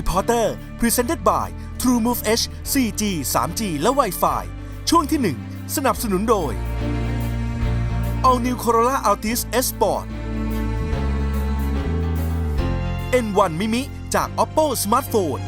V Reporter Presented by TrueMove H 4G 3G และ Wi-Fi ช่วงที่ 1 สนับสนุนโดย All New Corolla Altis S Sport N1 Mimi จาก Oppo Smartphone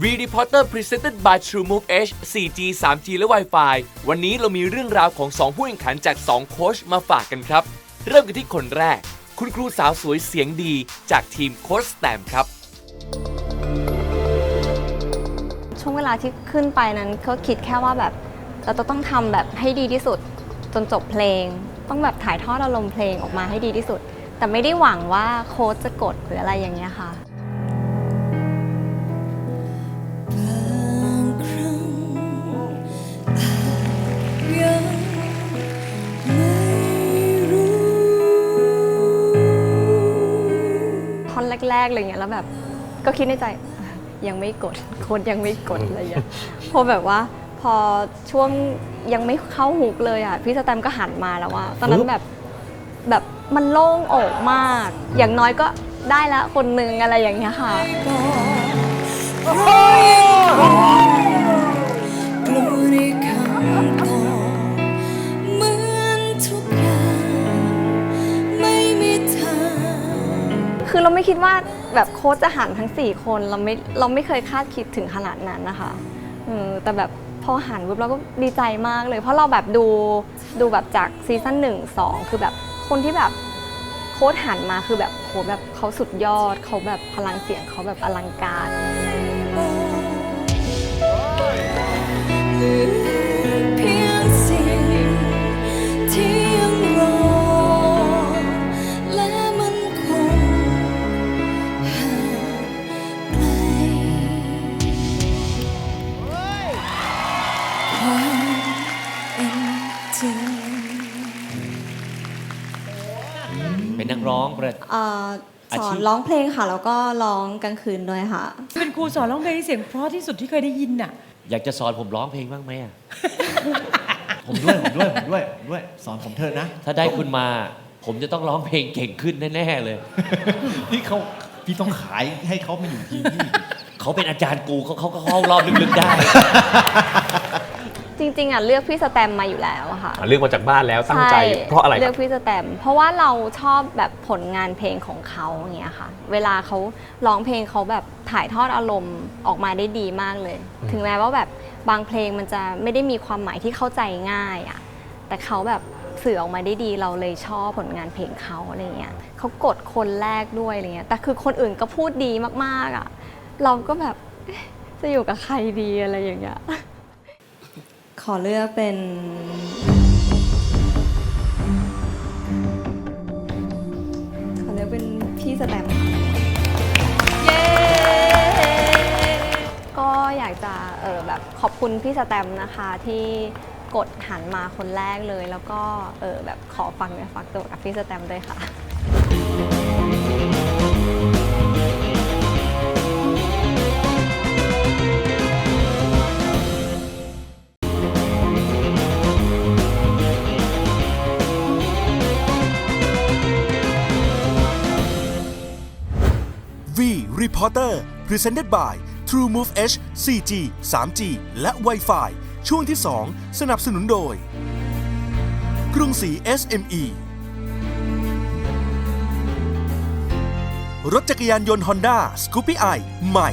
V Reporter Presented by TrueMove H 4G 3G และ Wi-Fi วันนี้เรามีเรื่องราวของ 2 ผู้แข่งขันจาก 2 โค้ชมาฝากกันครับ เริ่มกันที่คนแรก คุณครูสาวสวยเสียงดีจากทีมโค้ชแตมครับ ช่วงเวลาที่ขึ้นไปนั้นก็คิดแค่ว่าแบบเราจะต้องทำแบบให้ดีที่สุดจนจบเพลง ต้องแบบถ่ายทอดอารมณ์เพลงออกมาให้ดีที่สุด แต่ไม่ได้หวังว่าโค้ชจะกดหรืออะไรอย่างเงี้ยค่ะ กๆอะไรเงี้ยแล้วแบบก็คิดในใจยังไม่กดโค้ดยังไม่กดอะไรอย่างเงี้ยพอแบบว่าพอช่วงยังไม่เข้าฮุกเลยอะพี่สแตมก็หันมาแล้วว่าตอนนั้นแบบแบบมันโล่งอกมาก อย่างน้อยก็ได้ละคนนึงอะไรอย่างเงี้ยค่ะ คือเราไม่คิดว่าแบบโค้ชจะหันทั้ง 4 คนเราไม่เราไม่เคยคาดคิดถึงขนาดนั้นนะคะเออแต่แบบพอหันปุ๊บเราก็ดีใจมากเลย เพราะเราแบบดูดูแบบจากซีซั่นหนึ่งสองคือแบบคนที่แบบโค้ชหันมาคือแบบโหแบบเขาสุดยอดเขาแบบพลังเสียงเขาแบบอลังการเเป็นนักร้องประเอ่ออาสอชีนพร้องเพลงค่ะ แล้วก็ร้องกลางคืนด้วยค่ะ เป็นครูสอนร้องเพลงที่เสียงเพราะที่สุดที่เคยได้ยินน่ะ อยากจะสอนผมร้องเพลงบ้างไหมอะผมด้วยผมด้วยผมด้วยผมด้วยสอนผมเถอะนะ ถ้าได้คุณมา ผมจะต้องร้องเพลงเก่งขึ้นแน่ๆเลยนี่เขาพี่ต้องขายให้เขามาอยู่ทีมพี่ เขาเป็นอาจารย์กูเขาเขาก็เข้ารอบลึกๆได้ จริงๆอะเลือกพี่สแตมมาอยู่แล้วอะค่ะ อะเลือกมาจากบ้านแล้วตั้งใจ ช่เพราะอะไรคเลืรัอบ กพี่สแตมเพราะว่าเราชอบแบบผลงานเพลงของเขาอย่างเงี้ยค่ะ เวลาเขาร้องเพลงเขาแบบถ่ายทอดอารมณ์ออกมาได้ดีมากเลยถึงแม้ว่าแบบบางเพลงมันจะไม่ได้มีความหมายที่เข้าใจง่ายอะแต่เขาแบบสื่อออกมาได้ดีเราเลยชอบผลงานเพลงเขาอะไรเงี้ยเขากดคนแรกด้วยอะไรเงี้ยแต่คือคนอื่นก็พูดดีมากๆอะเราก็แบบเอ๊ะจะอยู่กับใครดีอะไรอย่างเงี้ยข อเลือกเป็น ขอเลือกเป็นพี่สแตมค่ะเย้ ก็อยากจะเออแบบขอบคุณพี่สแตมนะคะที่กดหันมาคนแรกเลย แล้วก็เออแบบขอฟังเนื้อฟังตัวกับพี่สแตมด้วยค่ะ Reporter Presented by TrueMove H 4G 3G และ Wi-Fi ช่วงที่ 2 สนับสนุนโดย กรุงศรี SME รถจักรยานยนต์ Honda Scoopy i ใหม่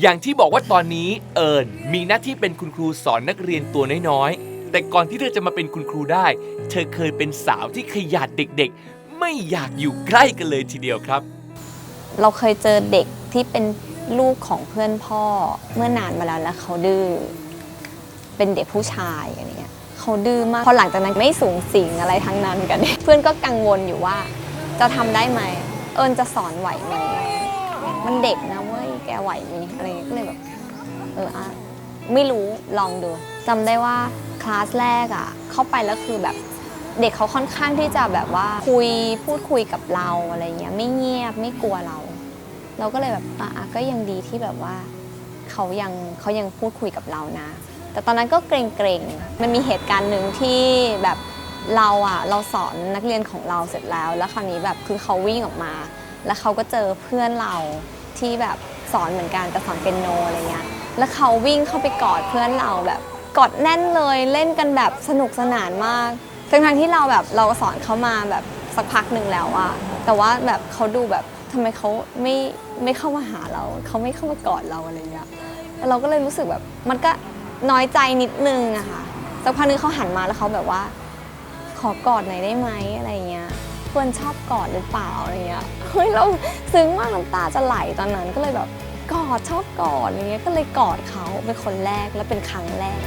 อย่างที่บอกว่าตอนนี้เอิญมีหน้าที่เป็นคุณครูสอนนักเรียนตัวน้อย แต่ก่อนที่เธอจะมาเป็นคุณครูได้ เธอเคยเป็นสาวที่ขยันเด็กๆ ไม่อยากอยู่ใกล้กันเลยทีเดียวครับ เราเคยเจอเด็กที่เป็นลูกของเพื่อนพ่อเมื่อนานมาแล้วแล้วเขาดื้อเป็นเด็กผู้ชายอะไรเงี้ยเขาดื้อมากพอหลังจากนั้นไม่สูงสิงอะไรทั้งนั้นกัน เพื่อนก็กังวลอยู่ว่า จะทำได้ไหมเอิญจะสอนไหวไหมมันเด็กนะเว้ยแกไหวไหมอะไรก็เลยแบบเอออะไม่รู้ลองดูจำได้ว่า ลาสแรกอะ่ะเข้าไปแล้วคือแบบเด็กเขาค่อนข้างที่จะแบบว่าคุยพูดคุยกับเราอะไรเงี้ยไม่เงียบไม่กลัวเรา เราก็เลยแบบอะก็ยังดีที่แบบว่าเขายังเขายังพูดคุยกับเรานะ แต่ตอนนั้นก็เกรงๆมันมีเหตุการณ์หนึ่งที่แบบเราอะเราสอนนักเรียนของเราเสร็จแล้ว แล้วคราวนี้แบบคือเขาวิ่งออกมา แล้วเขาก็เจอเพื่อนเราที่แบบสอนเหมือนกันแต่สอนเป็นโนอะไรเงี้ยแล้วเขาวิ่งเข้าไปกอดเพื่อนเราแบบ กอดแน่นเลยเล่นกันแบบสนุกสนานมากทั้งทงที่เราแบบเราสอนเขามาแบบสักพักหนึ่งแล้วอะแต่ว่าแบบเขาดูแบบทำไมเขาไม่ไม่เข้ามาหาเราเขาไม่เข้ามากอดเราอะไรเงี้ยแล้วเราก็เลยรู้สึกแบบมันก็น้อยใจนิดนึงอะค่ะสักพักนึงเขาหันมาแล้วเขาแบบว่า ขอกอดหน่อยได้ไหมอะไรเงี้ยเพื่อนชอบกอดหรือเปล่าอะไรเงี้ยเฮ้ยเราซึ้งมากน้ำตาจะไหลตอนนั้นก็เลยแบบกอดชอบกอดอะไรเงี้ยก็เลยกอดเขาเป็นคนแรกและเป็นครั้งแรก